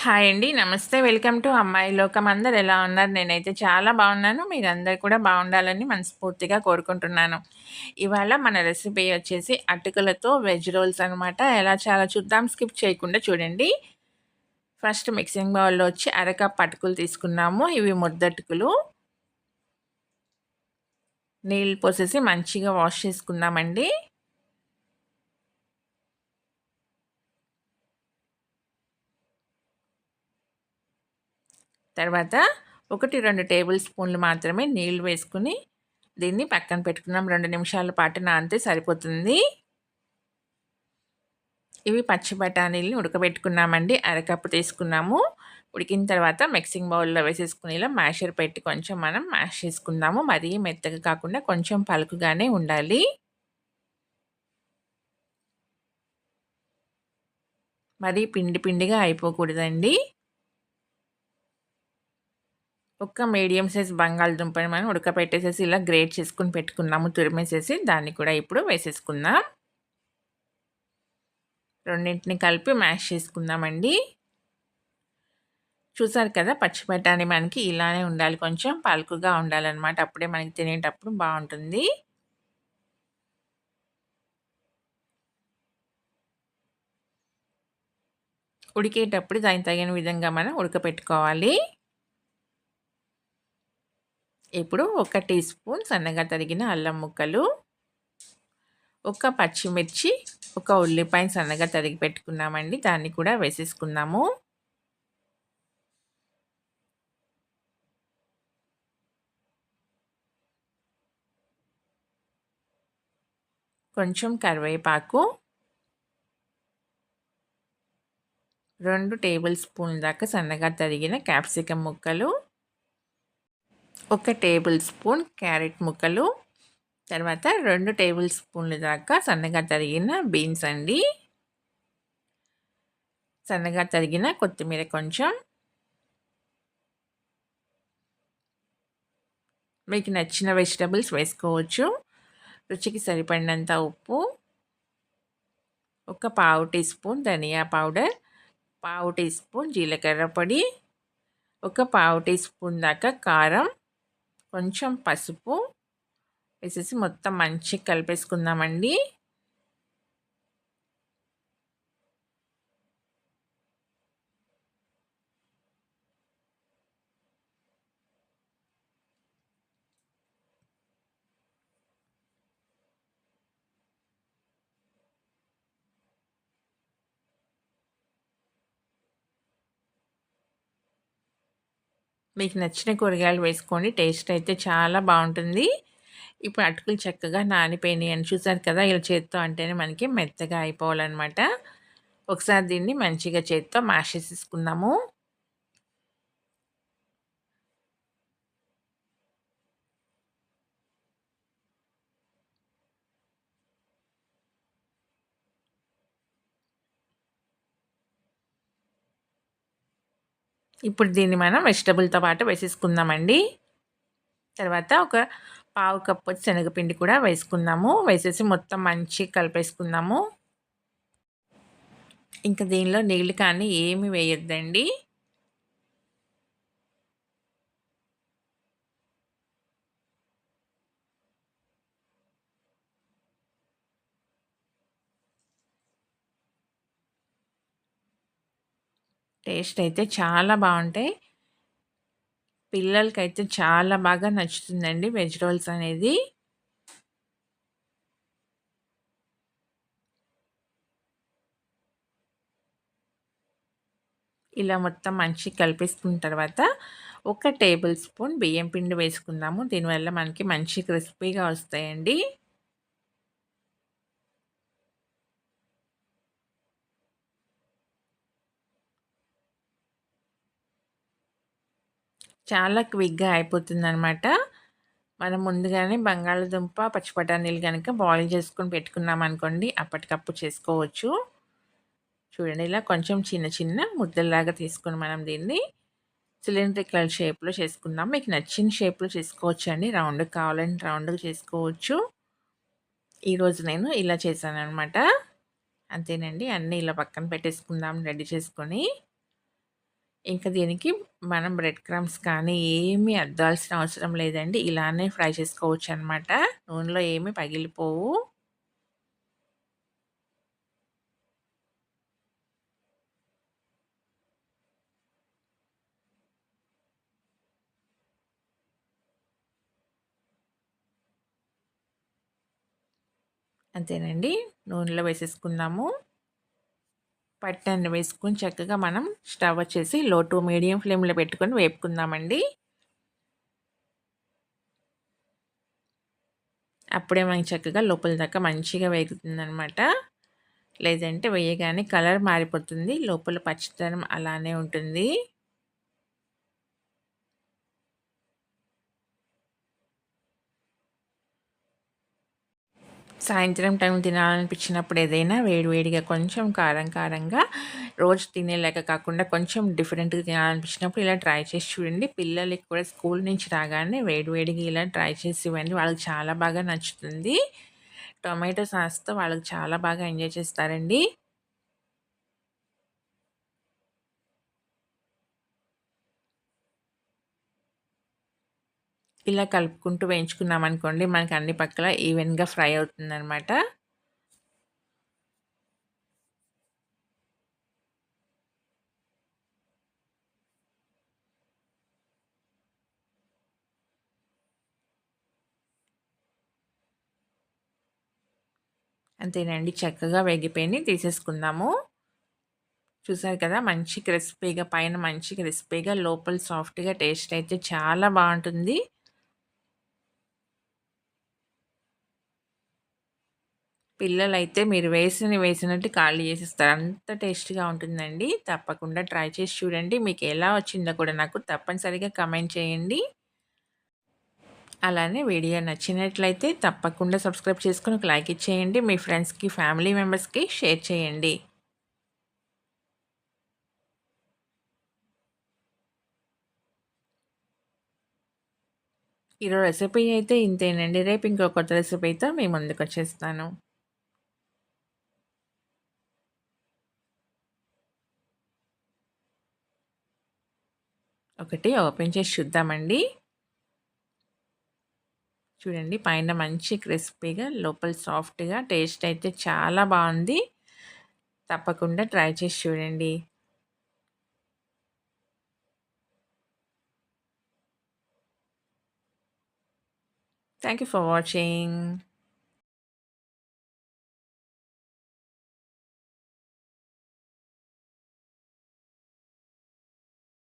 Hi అండి. నమస్తే. Welcome to అమ్మాయి లోకం. అందరు ఎలా ఉన్నారు? నేనైతే చాలా బాగున్నాను. మీరందరు కూడా బాగుండాలని మనస్ఫూర్తిగా కోరుకుంటున్నాను. ఇవాళ మన రెసిపీ వచ్చేసి అటుకులతో వెజ్ రోల్స్ అనమాట. ఎలా చాలా చూద్దాం. స్కిప్ చేయకుండా చూడండి. ఫస్ట్ మిక్సింగ్ బౌల్‌లో వచ్చి అరకప్ అటుకులు తీసుకున్నాము. ఇవి ముద్దటుకులు. నీళ్ళు పోసేసి మంచిగా వాష్ చేసుకుందామండి. తర్వాత ఒకటి రెండు టేబుల్ స్పూన్లు మాత్రమే నీళ్ళు వేసుకుని దీన్ని పక్కన పెట్టుకున్నాం. రెండు నిమిషాల పాటు నానితే సరిపోతుంది. ఇవి పచ్చి బఠానీలు ఉడకబెట్టుకున్నామండి. అరకప్పు తీసుకున్నాము. ఉడికిన తర్వాత మిక్సింగ్ బౌల్లో వేసేసుకుని ఇలా మ్యాషర్ పెట్టి కొంచెం మనం మ్యాష్ చేసుకుందాము. మరీ మెత్తగా కాకుండా కొంచెం పలుకుగానే ఉండాలి. మరీ పిండి పిండిగా అయిపోకూడదండి. ఒక మీడియం సైజ్ బంగాళదుంపని మనం ఉడకపెట్టేసేసి ఇలా గ్రేట్ చేసుకుని పెట్టుకున్నాము తురిమేసేసి దాన్ని కూడా ఇప్పుడు వేసేసుకుందాం. రెండింటిని కలిపి మ్యాష్ చేసుకుందామండి. చూసారు కదా పచ్చి బఠానీ మనకి ఇలానే ఉండాలి కొంచెం పలుకుగా ఉండాలన్నమాట. అప్పుడే మనకి తినేటప్పుడు బాగుంటుంది. ఉడికేటప్పుడు దానికి తగిన విధంగా మనం ఉడకపెట్టుకోవాలి. ఇప్పుడు ఒక టీ స్పూన్ సన్నగా తరిగిన అల్లం ముక్కలు ఒక పచ్చిమిర్చి ఒక ఉల్లిపాయ సన్నగా తరిగి పెట్టుకున్నామండి. దాన్ని కూడా వేసేసుకున్నాము కొంచెం కరివేపాకు రెండు టేబుల్ స్పూన్ దాకా సన్నగా తరిగిన క్యాప్సికమ్ ముక్కలు ఒక టేబుల్ స్పూన్ క్యారెట్ ముక్కలు తర్వాత రెండు టేబుల్ స్పూన్ల దాకా సన్నగా తరిగిన బీన్స్ అండి. సన్నగా తరిగిన కొత్తిమీర కొంచెం. మీకు నచ్చిన వెజిటబుల్స్ వేసుకోవచ్చు. రుచికి సరిపడినంత ఉప్పు ఒక పావు టీ స్పూన్ ధనియా పౌడర్ పావు టీ స్పూన్ జీలకర్ర పొడి ఒక పావు టీ స్పూన్ దాకా కారం కొంచెం పసుపు వేసేసి మొత్తం మంచిగా కలిపేసుకుందామండి. మీకు నచ్చిన కూరగాయలు వేసుకోండి. టేస్ట్ అయితే చాలా బాగుంటుంది. ఇప్పుడు అటుకులు చక్కగా నానిపోయినాయి అని చూసారు కదా ఇలా చేత్తో అంటేనే మనకి మెత్తగా అయిపోవాలన్నమాట. ఒకసారి దీన్ని మంచిగా చేత్తో మ్యాష్ చేసేసుకుందాము. ఇప్పుడు దీన్ని మనం వెజిటబుల్తో పాటు వేసేసుకుందామండి. తర్వాత ఒక పావు కప్పు శనగపిండి కూడా వేసుకుందాము. వేసేసి మొత్తం మంచి కలిపేసుకుందాము. ఇంకా దీనిలో నీళ్ళు కానీ ఏమి వేయొద్దండి. టేస్ట్ అయితే చాలా బాగుంటాయి పిల్లలకైతే చాలా బాగా నచ్చుతుందండి వెజ్ రోల్స్ అనేది. ఇలా మొత్తం మంచిగా కలిపేసుకున్న తర్వాత ఒక టేబుల్ స్పూన్ బియ్యం పిండి వేసుకుందాము. దీనివల్ల మనకి మంచి క్రిస్పీగా వస్తాయండి. చాలా క్విక్గా అయిపోతుంది అనమాట మనం ముందుగానే బంగాళదుంప పచ్చి బఠానీలు కనుక బాయిల్ చేసుకొని పెట్టుకున్నాం అనుకోండి అప్పటికప్పుడు చేసుకోవచ్చు. చూడండి ఇలా కొంచెం చిన్న చిన్న ముద్దలాగా తీసుకొని మనం దీన్ని సిలిండ్రికల్ షేప్లో చేసుకుందాం. మీకు నచ్చిన షేప్లో చేసుకోవచ్చు అండి. రౌండ్ కావాలంటే రౌండ్గా చేసుకోవచ్చు. ఈరోజు నేను ఇలా చేశాను అనమాట అంతేనండి అన్నీ ఇలా పక్కన పెట్టేసుకుందాం రెడీ చేసుకొని. ఇంకా దీనికి మనం బ్రెడ్ క్రమ్స్ కానీ ఏమీ అద్దాల్సిన అవసరం లేదండి. ఇలానే ఫ్రై చేసుకోవచ్చు అనమాట నూనెలో ఏమి పగిలిపోవు. అంతేనండి. నూనెలో వేసేసుకుందాము. పట్టన్ని వేసుకొని చక్కగా మనం స్టవ్ వచ్చేసి లో టు మీడియం ఫ్లేమ్లో పెట్టుకొని వేపుకుందామండి. అప్పుడే మనకి చక్కగా లోపల దాకా మంచిగా వేగుతుందనమాట. లేదంటే వేయగానే కలర్ మారిపోతుంది. లోపల పచ్చితనం అలానే ఉంటుంది. సాయంత్రం టైం తినాలనిపించినప్పుడు ఏదైనా వేడివేడిగా కొంచెం కారం కారంగా రోజు తినేలాగా కాకుండా కొంచెం డిఫరెంట్గా తినాలనిపించినప్పుడు ఇలా ట్రై చేసి చూడండి. పిల్లలకి కూడా స్కూల్ నుంచి రాగానే వేడివేడిగా ఇలా ట్రై చేసి ఇవ్వండి. వాళ్ళకి చాలా బాగా నచ్చుతుంది. టొమాటో సాస్తో వాళ్ళకి చాలా బాగా ఎంజాయ్ చేస్తారండి. ఇలా కలుపుకుంటూ వేయించుకున్నాం అనుకోండి మనకి అన్ని పక్కల ఈవెన్గా ఫ్రై అవుతుందన్నమాట. అంతేనండి చక్కగా వేగిపోయి తీసేసుకుందాము. చూసారు కదా మంచి క్రిస్పీగా పైన మంచి క్రిస్పీగా లోపల సాఫ్ట్గా టేస్ట్ అయితే చాలా బాగుంటుంది. పిల్లలైతే మీరు వేసిన వేసినట్టు ఖాళీ చేసిస్తారు. అంత టేస్ట్గా ఉంటుందండి. తప్పకుండా ట్రై చేసి చూడండి. మీకు ఎలా వచ్చిందో కూడా నాకు తప్పనిసరిగా కమెంట్ చేయండి. అలానే వీడియో నచ్చినట్లయితే తప్పకుండా సబ్స్క్రైబ్ చేసుకుని ఒక లైక్ ఇచ్చేయండి. మీ ఫ్రెండ్స్కి ఫ్యామిలీ మెంబర్స్కి షేర్ చేయండి. ఈరోజు రెసిపీ అయితే ఇంతేనండి. రేపు ఇంకో కొత్త రెసిపీతో మీ ముందుకు వచ్చేస్తాను. ఒకటి ఓపెన్ చేసి చూద్దామండి. చూడండి పైన మంచి క్రిస్పీగా లోపల సాఫ్ట్గా టేస్ట్ అయితే చాలా బాగుంది. తప్పకుండా ట్రై చేసి చూడండి. Thank you for watching.